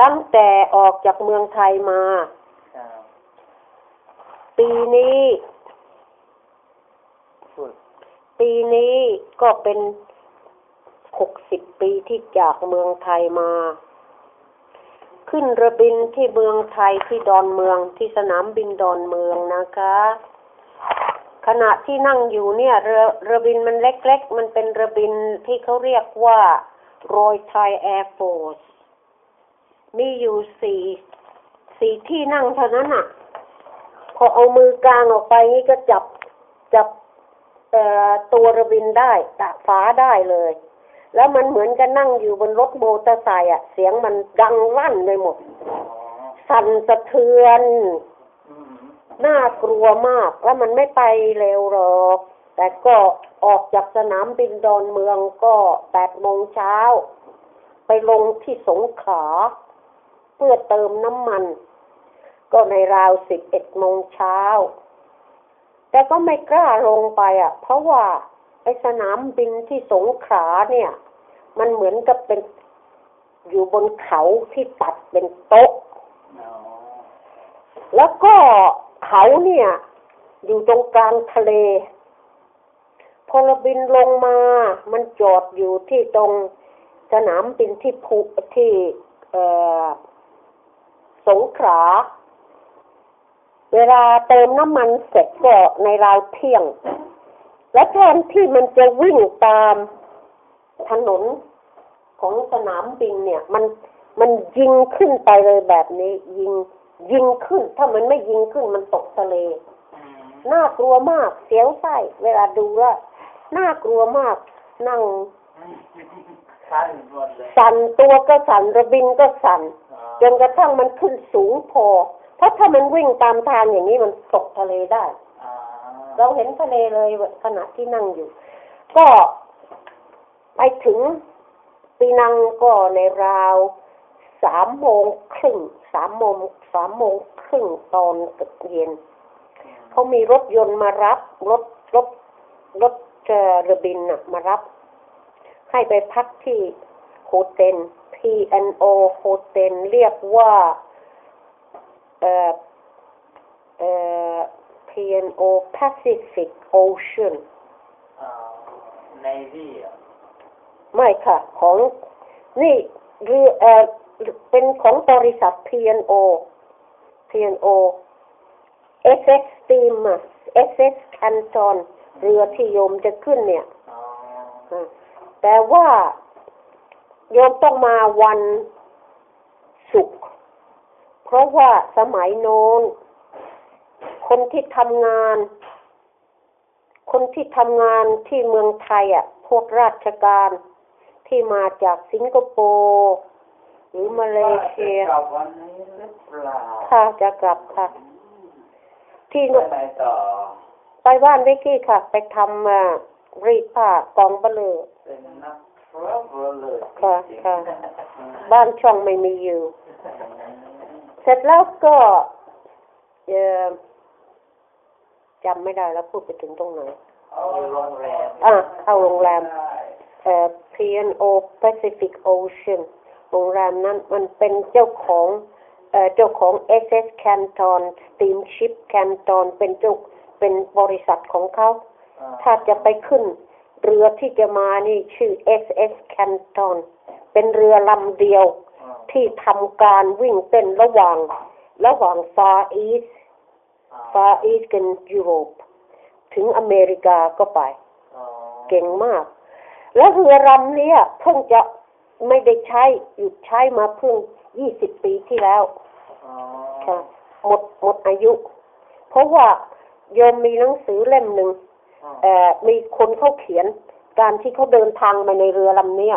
ตั้งแต่ออกจากเมืองไทยมาครับปีนี้พูดปีนี้ก็เป็นหกสิบปีที่จากเมืองไทยมา ขึ้นเรือบินที่เมืองไทยที่ดอนเมืองที่สนามบินดอนเมืองนะคะ ขณะที่นั่งอยู่เนี่ยเรือเรือบินมันเล็ก ๆ มันเป็นเรือบินที่เขาเรียกว่า Royal Thai Air Force มีอยู่สี่สี่ที่นั่งเท่านั้นอะ พอเอามือกลางออกไปนี่ก็จับจับเอ่อตัวระบินได้ตากฟ้าได้เลย แล้วมันเหมือนกับนั่งอยู่บนรถโมเตอร์ไซค์อะ เสียงมันดังลั่นไปหมด สั่นสะเทือน น่ากลัวมาก แล้วมันไม่ไปเร็วหรอก แต่ก็ออกจากสนามบินดอนเมืองก็แปดโมงเช้า ไปลงที่สงขลา เพื่อเติมน้ำมัน ก็ในราวสิบเอ็ดโมงเช้า แต่ก็ไม่กล้าลงไปอะ เพราะว่าไอสนามบินที่สงขลาเนี่ย มันเหมือนกับเป็นอยู่บนเขาที่ตัดเป็นโต๊ะอ๋อแล้วก็เขาเนี่ย อยู่ตรงกลางทะเลพอเราบินลงมา มันจอดอยู่ที่ตรงสนามบินที่ภูที่ เอ่อ สงขลาเวลาเติมน้ำมันเสร็จก็ในราวเที่ยง และแทนที่มันจะวิ่งตามถนนของสนามบินเนี่ย มันมันยิงขึ้นไปเลยแบบนี้ ยิงยิงขึ้น ถ้ามันไม่ยิงขึ้นมันตกทะเลน่ากลัวมากเสียวไส้เวลาดูแล้วน่ากลัวมาก นั่ง ท่านหมดเลยสั่นตัวก็สั่นระบินก็สั่นอ๋อจนกระทั่งมันขึ้นสูงพอ เพราะถ้ามันวิ่งตามทางอย่างนี้มันตกทะเลได้อ๋อเราเห็นทะเลเลยขณะที่นั่งอยู่ ก็ไปถึงปีนังก็ในราวสามโมงครึ่งสามโมงสามโมงครึ่งตอนเย็นเขามีรถยนต์มารับ รถรถรถเอ่อเรือบินน่ะมารับ ให้ไปพักที่โฮเทล P&O โฮเทลเรียกว่าเอ่อเอ่อ P&O Pacific Ocean อ๋อในที่อะไม่ค่ะ ของนี่เรือเอ่อเป็นของบริษัท P&O P&O SS Steam อะ SS Canton เรือที่โยมจะขึ้นเนี่ยอ๋ออะ แต่ว่าโยมต้องมาวันศุกร์เพราะว่าสมัยโน้น คนที่ทำงาน คนที่ทำงานที่เมืองไทยอะ พวกราชการที่มาจากสิงคโปร์หรือมาเลเซียกลับวันนี้หรือเปล่าค่ะจะกลับค่ะ ที่ไปไหนต่อไปบ้านวิกกี้ค่ะ ไปทำอะรีดผ้ากองเบลอ เป็นนักรับเลยค่ะจริงๆค่ะบ้านช่องไม่มีอยู่ เสร็จแล้วก็เอ่อจำไม่ได้แล้วพูดไปถึงตรงไหนเอาโรงแรมอะเข้าโรงแรมได้เอ่อ P&O Pacific Ocean โรงแรมนั้นมันเป็นเจ้าของเอ่อเจ้าของ SS Canton Steamship Canton เป็นเจ้าเป็นบริษัทของเขาอ่าถ้าจะไปขึ้น เรือที่จะมานี่ชื่อ SS Canton เป็นเรือลำเดียวอ่าที่ทำการวิ่งเต้นระหว่าง ระหว่าง Far East อ่า Far East กับยุโรปถึงอเมริกาก็ไปอ๋อเก่งมาก แล้วเรือลำเนี้ยเพิ่งจะไม่ได้ใช้หยุดใช้มาเพิ่งยี่สิบปีที่แล้วอ๋อค่ะหมดหมดอายุ เพราะว่าโยมมีหนังสือเล่มหนึ่งอ๋อเอ่อ มีคนเขาเขียน การที่เขาเดินทางมาในเรือลำเนี้ย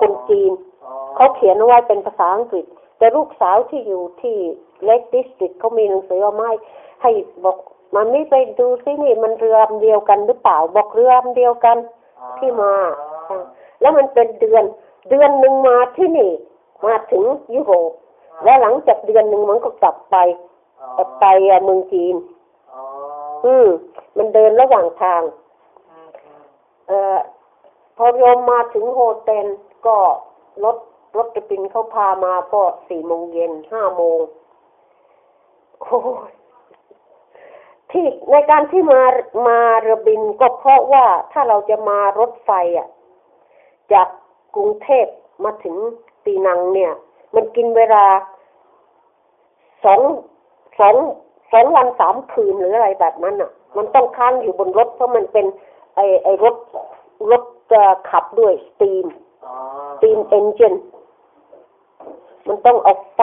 คนจีนอ๋อเขาเขียนเอาไว้เป็นภาษาอังกฤษ แต่ลูกสาวที่อยู่ที่เล็กดิสตริกเขามีหนังสือเอามาให้ให้บอกมันไม่ไปดูซินี่มันเรือลำเดียวกันหรือเปล่าบอกเรือลำเดียวกันที่มาค่ะแล้วมันเป็นเดือนเดือนหนึ่งมาที่นี่ มาถึงยุโรปและหลังจากเดือนหนึ่งมันก็กลับไปอ๋อเอ่อไปเอ่อเมืองจีนอ๋ออืม มันเดินระหว่างทางอืมอืมเอ่อพอโยมมาถึงโฮเทลก็รถรถจะปินเขาพามาก็สี่โมงเย็นห้าโมงโอ้ยที่ในการที่มามาเรือบินก็เพราะว่าถ้าเราจะมารถไฟอะ จากกรุงเทพมาถึงปีนังเนี่ย มันกินเวลาสองสองสองวันสามคืนหรืออะไรแบบนั้นอะ มันต้องค้างอยู่บนรถเพราะมันเป็นไอไอรถรถเอ่อขับด้วยสตีมอ๋อสตีมเอนจินมันต้องเอาไฟ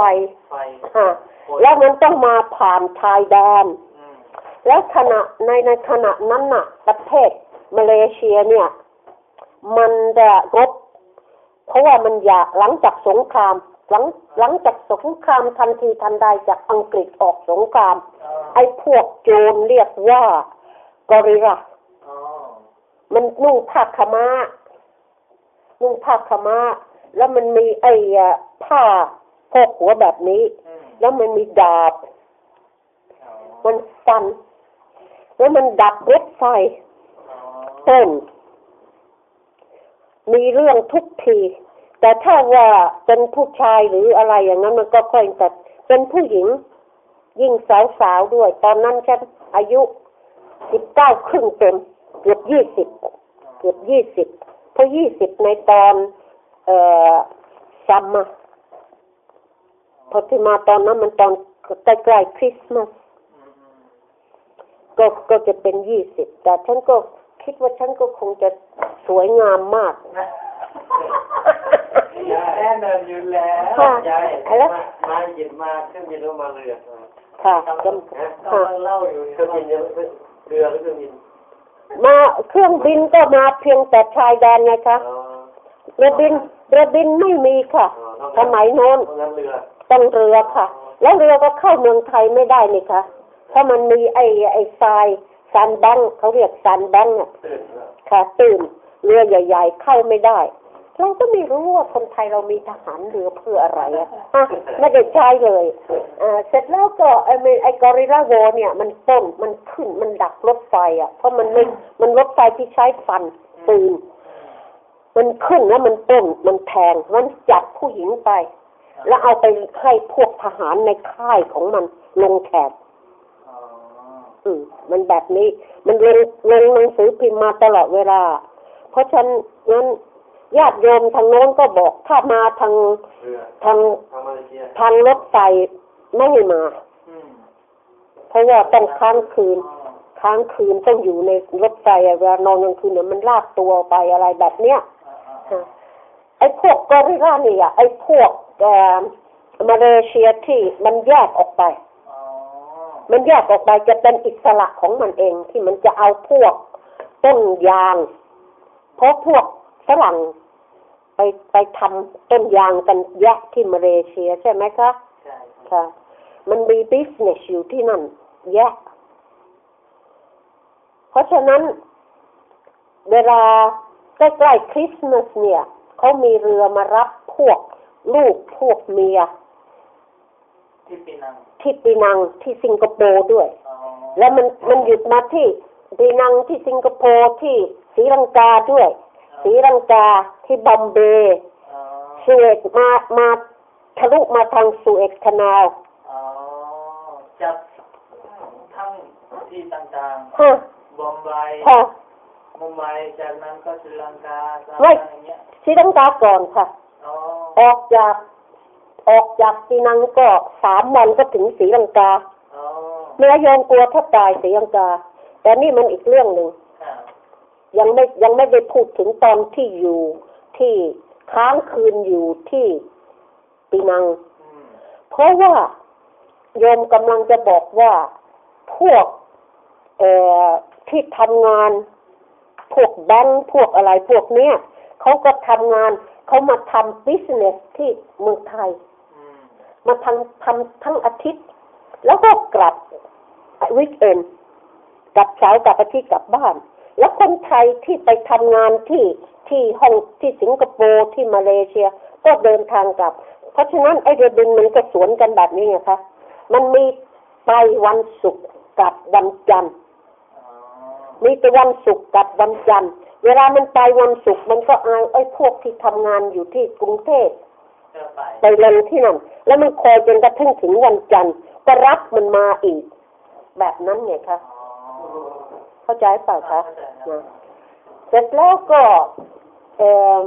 ไฟฮะแล้วมันต้องมาผ่านชายแดนอืมแล้วขณะในในขณะนั้นน่ะ ประเทศมาเลเซียเนี่ย มันจะรบเพราะว่ามันอยากหลังจากสงคราม หลังหลังจากสงครามทันทีทันใดจากอังกฤษออกสงครามอ๋อไอ้พวกโจรเรียกว่ากอริลลาอ๋อมันนุ่งผ้าขาวม้านุ่งผ้าขาวม้า แล้วมันมีไอ้อะผ้าพกหัวแบบนี้อืมแล้วมันมีดาบอ๋อมันฟัน แล้วมันดับรถไฟอ๋อเต้นมีเรื่องทุกที แต่ถ้าว่าเป็นผู้ชายหรืออะไรอย่างนั้นมันก็ค่อยแต่เป็นผู้หญิง ยิ่งสาวๆด้วย ตอนนั้นฉันอายุสิบเก้าครึ่งเต็มเกือบยี่สิบเกือบยี่สิบเพราะยี่สิบในตอน เอ่อซัมมาพอที่มาตอนนั้นมันตอนใกล้ๆคริสต์มาสก็ก็จะเป็นยี่สิบแต่ฉันก็คิดว่าฉันก็คงจะสวยงามมากนะ แน่นอนอยู่แล้วค่ะยายอะไรมามาหยิบมาเครื่องบินหรือมาเรือค่ะกำจลังำกำลังเล่าอยู่เครื่องบินยังไม่เรือหรือเครื่องบิน มาเครื่องบินก็มาเพียงแต่ชายแดนไงคะอ๋อเรือบินเรือบินไม่มีค่ะอ๋อนอกสมัยโน้นเพราะงั้นเรือต้องเรือค่ะ แล้วเรือก็เข้าเมืองไทยไม่ได้นี่ค่ะเพราะมันมีไอ้ไอ้ทรายซันแบงเขาเรียกซันแบงอะตื่นแล้วค่ะตื่นเรือใหญ่ ๆ เข้าไม่ได้ เราก็ไม่รู้ว่าคนไทยเรามีทหารเรือเพื่ออะไรอะฮะไม่ได้ใช้เลยอ่าเสร็จแล้วก็ไอ้เมไอ้กอริลลาโวเนี่ยมันต้นมันขึ้นมันดักรถไฟอะเพราะมันไม่มันรถไฟที่ใช้ฟันปืนมันขึ้นแล้วมันต้นมันแทงมันจับผู้หญิงไป แล้วเอาไปให้พวกทหารในค่ายของมันลงแขกอ๋ออืมมันแบบนี้ มันลงลงหนังสือพิมพ์มาตลอดเวลา เพราะฉะนั้น ญาติโยมทางโน้นก็บอกถ้ามาทางเรือทางทางมาเลเซียทางรถไฟไม่ให้มาอืมเพราะว่าต้องค้างคืนอ๋อค้างคืนต้องอยู่ในรถไฟอะเวลานอนกลางคืนเนี่ยมันลากตัวไปอะไรแบบเนี้ยอ่าอ่าอ่าฮะไอ้พวกกอริลลาเนี่ยไอ้พวกเอ่อมาเลเซียที่มันแยกออกไปอ๋อมันแยกออกไปจะเป็นอิสระของมันเองที่มันจะเอาพวกต้นยาง เพราะพวกฝรั่ง ไปไปทำต้นยางกันแยะที่มาเลเซียใช่ไหมคะใช่ครับค่ะ มันมีบิสเนสอยู่ที่นั่น แยะ เพราะฉะนั้น เวลาใกล้ๆคริสต์มาสเนี่ยเขามีเรือมารับพวกลูกพวกเมีย ที่ปีนัง ที่ปีนังที่สิงคโปร์ด้วยอ๋อแล้วมันมันหยุดมาที่ปีนังที่สิงคโปร์ที่ศรีลังกาด้วย ศรีลังกาที่บอมเบย์อ๋อสุเอตมามาทะลุมาทางสุเอตคานาลอ๋อจับทั้งที่ต่างฮะๆบอมไบค่ะมุมไบจากนั้นก็ศรีลังกาสหไม่รัฐอย่างเงี้ยศรีลังกาก่อนค่ะอ๋อออกจากออกจากปีนังก็สามวันก็ถึงศรีลังกาอ๋อเนื้อโยมกลัวถ้าตายศรีลังกา แต่นี่มันอีกเรื่องหนึ่งค่ะ ยังไม่ยังไม่ได้พูดถึงตอนที่อยู่ที่ค้างคืนอยู่ที่ปีนังอืมเพราะว่าโยมกำลังจะบอกว่าพวกเอ่อที่ทำงานพวกแบงค์พวกอะไรพวกเนี้ยเขาก็ทำงานเขามาทำบิสเนสที่เมืองไทยอืมมาทำทำทั้งอาทิตย์ แล้วก็กลับวิกเอนกลับเสาร์กลับอาทิตย์กลับบ้าน แล้วคนไทยที่ไปทำงานที่ที่ฮ่องที่สิงคโปร์ที่มาเลเซีย ก็เดินทางกลับ เพราะฉะนั้นไอเรือบินมันก็สวนกันแบบนี้ไงคะมันมีไปวันศุกร์กับวันจันทร์มีแต่วันศุกร์กับวันจันทร์เวลามันไปวันศุกร์มันก็อายไอ้พวกที่ทำงานอยู่ที่กรุงเทพไปไปลงที่นั่นแล้วมันคอยจนกระทั่งถึงวันจันทร์ก็รับมันมาอีก แบบนั้นไงคะ เข้าใจเปล่าคะเสร็จแล้วก็เออ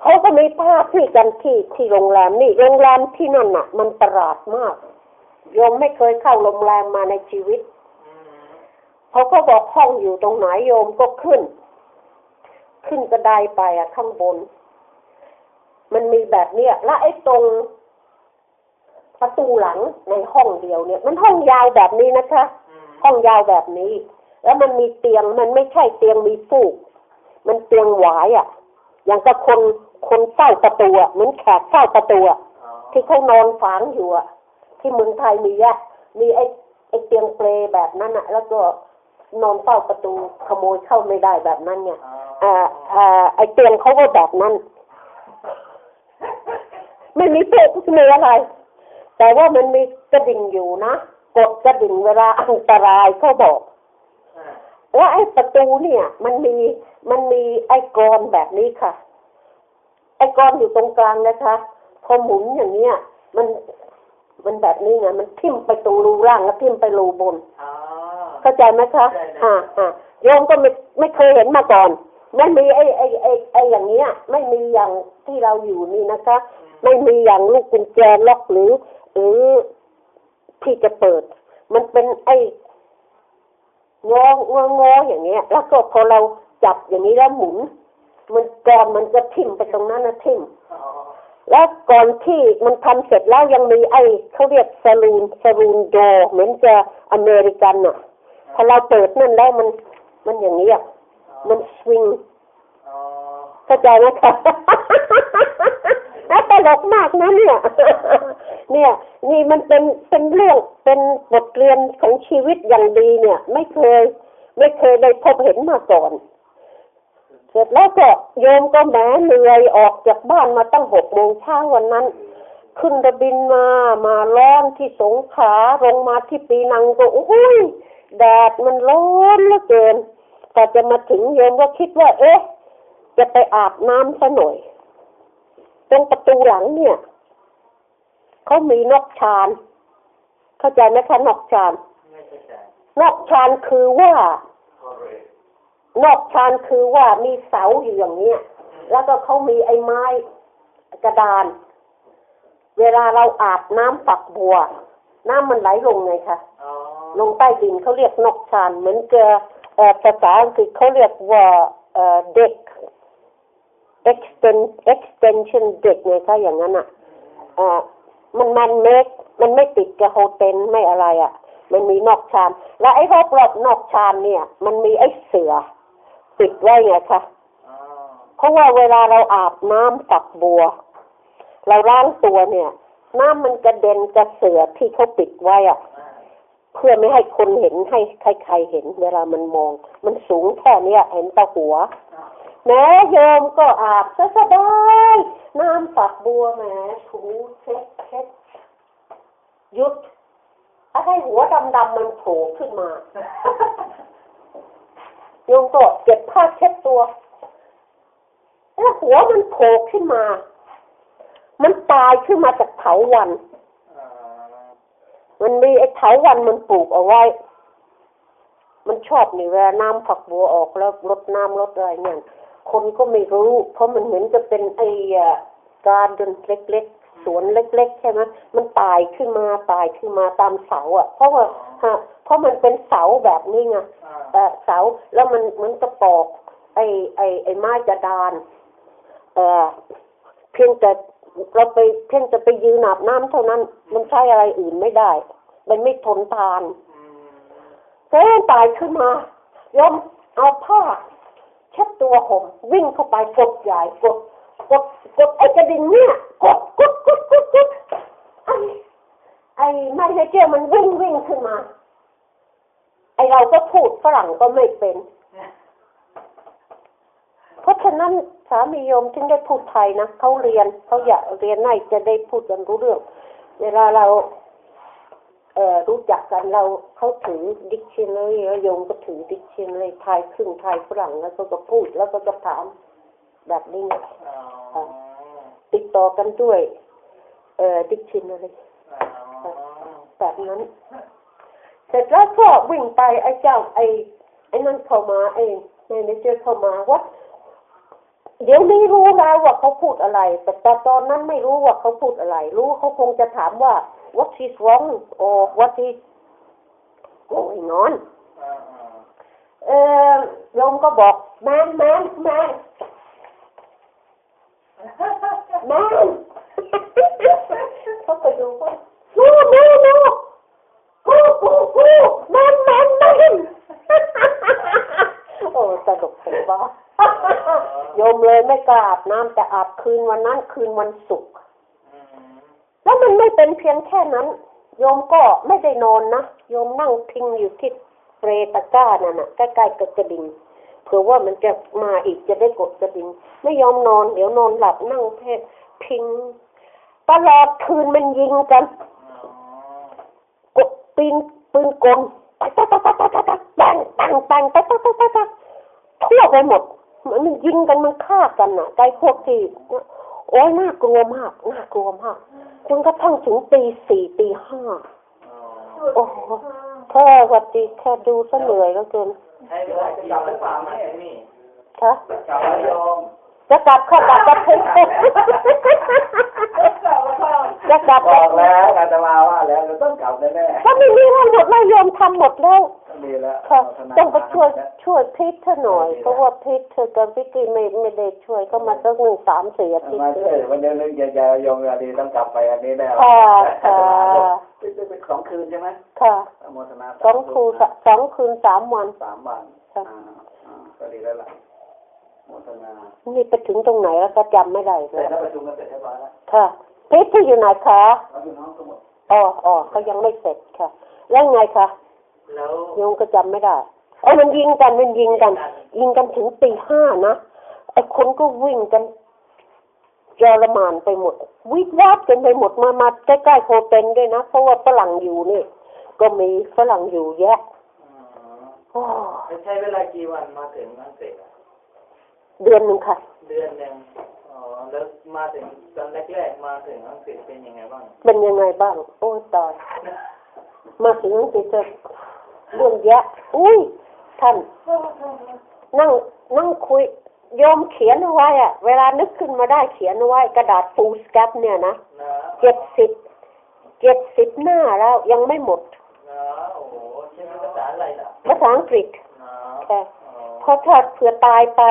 เขาก็มีภาพที่กันที่ที่โรงแรมนี่โรงแรมที่นั่นน่ะ มันประหลาดมากโยมไม่เคยเข้าโรงแรมมาในชีวิตเขาก็บอกห้องอยู่ตรงไหนโยมก็ขึ้น ขึ้นกระไดไปอะข้างบน มันมีแบบเนี้ยแล้วไอ้ตรงประตูหลังในห้องเดียวเนี่ย มันห้องยาวแบบนี้นะคะ ห้องยาวแบบนี้ แล้วมันมีเตียงมันไม่ใช่เตียงมีฟูก มันเตียงหวายอะ่ะ อย่างกับคนคนเฝ้าประตูอะเหมือนแขกเฝ้าประตูอะอ๋อที่เขานอนฝังอยู่อะที่เมืองไทยมีอะมีไอ้ไอ้เตียงเปลแบบนั้นอะแล้วก็นอนเฝ้าประตูขโมยเข้าไม่ได้แบบนั้นไงอ๋ออ่าอ่าไอ้เตียงเขาก็แบบนั้น ไม่มีเปลไม่มีอะไร แต่ว่ามันมีกระดิ่งอยู่นะกดกระดิ่งเวลาอันตรายเขาบอกอ่า แล้วไอ้ประตูเนี่ย มันมีมันมีไอ้กรอนแบบนี้ค่ะ ไอ้กรอนอยู่ตรงกลางนะคะพอหมุนอย่างเนี้ย มันมันแบบนี้ไงมันทิ่มไปตรงรูล่างแล้วทิ่มไปรูบนอ๋อเข้าใจไหมคะได้ได้อ่าอ่าโยมก็ไม่ไม่เคยเห็นมาก่อน ไม่มีไอ้ไอ้ไอ้ไอ้อย่างเนี้ย ไม่มีอย่างที่เราอยู่นี่นะคะ ไม่มีอย่างลูกกุญแจล็อกหรือ หรือที่จะเปิด มันเป็นไอ้ งององออย่างเงี้ย แล้วก็พอเราจับอย่างนี้แล้วหมุน มันกรอนมันจะทิ่มไปตรงนั้นนะทิ่มอ๋อแล้วก่อนที่มันทำเสร็จแล้วยังมีไอ้เขาเรียกสลูนสลูนโดเหมือนจะอเมริกันอะพอเราเปิดนั่นแล้วมันมันอย่างนี้อะมันสวิงอ๋อเข้าใจไหมคะ น่าตลกมากนะเนี่ย เนี่ย นี่มันเป็นเป็นเรื่องเป็นบทเรียนของชีวิตอย่างดีเนี่ย ไม่เคย ไม่เคยได้พบเห็นมาก่อน เสร็จแล้วก็โยมก็แหมเหนื่อยออกจากบ้านมาตั้งหกโมงเช้าวันนั้น ขึ้นระบินมามาร้อนที่สงขาลงมาที่ปีนังก็โอ้ยแดดมันร้อนเหลือเกินแต่จะมาถึงโยมก็คิดว่า เอ๊ะ จะไปอาบน้ำซะหน่อย ตรงประตูหลังเนี่ยเขามีนกชานเข้าใจไหมคะนกชานไม่เข้าใจนกชานคือว่านอกชานคือว่ามีเสาอยู่อย่างเนี้ยแล้วก็เขามีไอ้ไม้กระดาน เวลาเราอาบน้ำฝักบัว น้ำมันไหลลงไงคะอ๋อลงใต้ดินเขาเรียกนกชานเหมือนเกอเอ่อภาษาอังกฤษเขาเรียกว่าเอ่อเด็ก extend extension เด็กไงคะอย่างนั้นอะอ่ามันมันเมกมันไม่ติดกับโฮเทลไม่อะไรอะ มันมีนอกชานและไอ้รอบรอบนอกชานเนี่ย มันมีไอ้เสือปิดไว้ไงคะเพราะว่าเวลาเราอาบน้ำฝักบัว เราล้างตัวเนี่ย น้ำมันกระเด็นกระเสือที่เขาปิดไว้อะอ่าเพื่อไม่ให้คนเห็นให้ใครๆเห็น เวลามันมอง มันสูงแค่นี้เห็นตาหัว แม้โยมก็อาบซะสบายน้ำฝักบัวแหมถูเช็ดเช็ดหยุดอะไรหัวดำๆมันโผล่ขึ้นมาโยมก็เก็บผ้าเช็ดตัวแล้วหัวมันโผล่ขึ้นมา มันตายขึ้นมาจากเถาวันมันมีไอ้เถาวันมันปลูกเอาไว้ มันชอบนี่เวลาน้ำฝักบัวออกแล้วรดน้ำรดอะไรเนี่ย คนก็ไม่รู้ เพราะมันเหมือนจะเป็นไอ้การเดินเล็กๆ สวนเล็ก ๆ ใช่ไหมมันตายขึ้นมาตายขึ้นมาตามเสาอะ เพราะว่าฮะเพราะมันเป็นเสาแบบนี้ไงอ่าเอ่อเสาแล้วมันเหมันกระปอก ไอ้ไอ้ไอ้ไม้กระดานเอ่อเพียงแต่เราไปเพียงจะไปยืนอาบน้ำเท่านั้น มันใช้อะไรอื่นไม่ได้ มันไม่ทนทานอืมเฮ้ยตายขึ้นมายมเอาผ้าเช็ดตัวห่มวิ่งเข้าไปกดใหญ่กดกดกดไอ้กระดิ่งเนี่ยกดกดกดกดกดไอ้ไอ้ไมเนเจอร์มันวิ่งวิ่งขึ้นมา ไอ้เราก็พูดฝรั่งก็ไม่เป็น เพราะฉะนั้นสามีโยมจึงได้พูดไทยนะเขาเรียนเขาอยากเรียนไหนจะได้พูดกันรู้เรื่อง เวลาเรา รู้จักกันเราเขาถือดิกชันนารีแล้วโยมก็ถือดิกชันนารีไทยครึ่งไทยฝรั่งแล้วก็ก็พูดแล้วก็จะถามแบบนี้ไงอ๋อติดต่อกันด้วย เอ่อดิกชินอะไรอ๋อแบบนั้น เสร็จแล้วก็วิ่งไปไอ้เจ้าไอ้ไอ้นั่นเข้ามาไอ้แมเนเจอร์เข้ามาว่า เดี๋ยวนี้รู้แล้วว่าเขาพูดอะไร แต่ตอนตอนนั้นไม่รู้ว่าเขาพูดอะไร รู้เขาคงจะถามว่า what is wrong or what is going on เออโยมก็บอก man man man แม่เขาก็ดูว่า no no no กูกูกูแม่แม่แม่ โอ้สนุกสนบ้าโยมเลยไม่กล้าอาบน้ำแต่อาบคืนวันนั้นคืนวันศุกร์อืมแล้วมันไม่เป็นเพียงแค่นั้น โยมก็ไม่ได้นอนนะโยมนั่งพิงอยู่ที่เปรตะกร้านั่นน่ะใกล้ๆกับกระดิ่งเผื่อว่ามันจะมาอีกจะได้กดกระดิ่งไม่ยอมนอน เดี๋ยวนอนหลับนั่งเพศพิงตลอดคืนมันยิงกันอ๋อกดปีนปืนกล ตักตักตักตักตักตักปังปังปังตักตักตักตักตักทั่วไปหมดเหมือนมันยิงกันมันฆ่ากันน่ะไกพวกที่โอ้ยน่ากลัวมากน่ากลัวมากจนกระทั่งถึงตีสี่ตีห้าโอ้โหแค่วัดดีแค่ดูซะเหนื่อยแล้วเกินใช้เวลาจะกลับหรือเปล่าแม่นี่คะกลับแล้วโยมจะกลับเข้ากลับกับเพื่อน จะกลับบอกแล้วอาตมาว่าแล้วเราต้องกลับแน่ก็ไม่มีอะไรหมดเลยโยมทำหมดแล้วๆดีแล้วค่ะพัฒนาต้องไปช่วยช่วยพีทเธอหน่อยเพราะว่าพีทเธอกับวิกกี้ไม่ไม่ได้ช่วยก็มาสักหนึ่งสามสี่อาทิตย์มาช่วยวันเดียวนึงจะจะยงอันนี้ต้องกลับไปอันนี้แล้วค่ะค่ะเป็นเป็นสองคืนใช่ไหมค่ะอนุโมทนาสองคืนสองคืนสามวันสามวันค่ะอ่าอ่าก็ดีแล้วล่ะอนุโมทนานี่ไปถึงตรงไหนแล้วก็จำไม่ได้เลเสร็ยจแล้วประชุมกันเสร็จเรียบร้อยแล้วค่ะ พีทที่อยู่ไหนคะเราพี่น้องทั้งหมดอ๋ออ๋อเขายังไม่เสร็จค่ะแล้วไงคะแล้วโยมก็จำไม่ได้ไอ้ยมันยิงกันมันยิงกัน ยิงกันถึงตีห้านะไอ้คนก็วิ่งกันจรมานไปหมด วิดวาดกันไปหมดมามาใกล้ๆโคเปนด้วยนะเพราะว่าฝรั่งอยู่นี่ก็มีฝรั่งอยู่แยะอ๋อโอ้แล้วใช้เวลากี่วันมาถึงอังกฤษอะเดือนหนึ่งค่ะ เดือนหนึ่งอ๋อ แล้วมาถึงตอนแรกๆมาถึงอังกฤษเป็นยังไงบ้าง เป็นยังไงบ้าง โอ้ยตายมาถึงอังกฤษจะเรื่องแยะอุ้ยท่านนั่งนั่งคุยโยมเขียนเอาไว้อะเวลานึกขึ้นมาได้เขียนเอาไว้ กระดาษฟูลสแคปเนี่ยนะนะเจ็ดสิบเจ็ดสิบหน้าแล้วยังไม่หมดนะโอ้โหใช้ภาษาอะไรล่ะภาษาอังกฤษนะแต่อ๋อเพราะถ้าเผื่อตายไป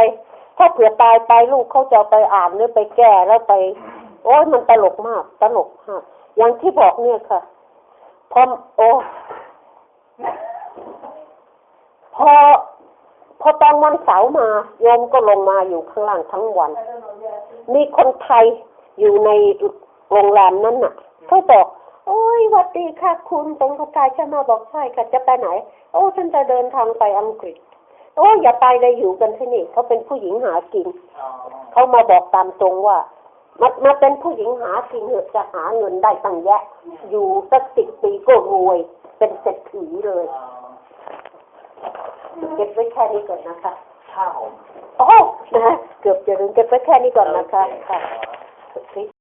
ถ้าเผื่อตายไปลูกเขาจะไปอ่านหรือไปแก้แล้วไป โอ้ยมันตลกมาก ตลกมากอย่างที่บอกเนี่ยค่ะพอโอ้พอพอตอนวันเสาร์มาโยมก็ลงมาอยู่ข้างล่างทั้งวัน มีคนไทยอยู่ในโรงแรมนั้นน่ะเขาบอก โอ้ยวัดดีค่ะ คุณเป็นคนไทยใช่ไหมบอกใช่ค่ะจะไปไหน โอ้ฉันจะเดินทางไปอังกฤษ โอ้ยอย่าไปเลยอยู่กันที่นี่เขาเป็นผู้หญิงหากินอ๋อเขามาบอกตามตรงว่ามามาเป็นผู้หญิงหากินเถอะจะหาเงินได้ตั้งแยะ อยู่สักสิบปีก็รวย เป็นเศรษฐีเลยอ๋อเก็บไว้แค่นี้ก่อนนะคะข้าวโอ้นะเกือบจะลืมเก็บไว้แค่นี้ก่อนนะคะค่ะโอเคโอเค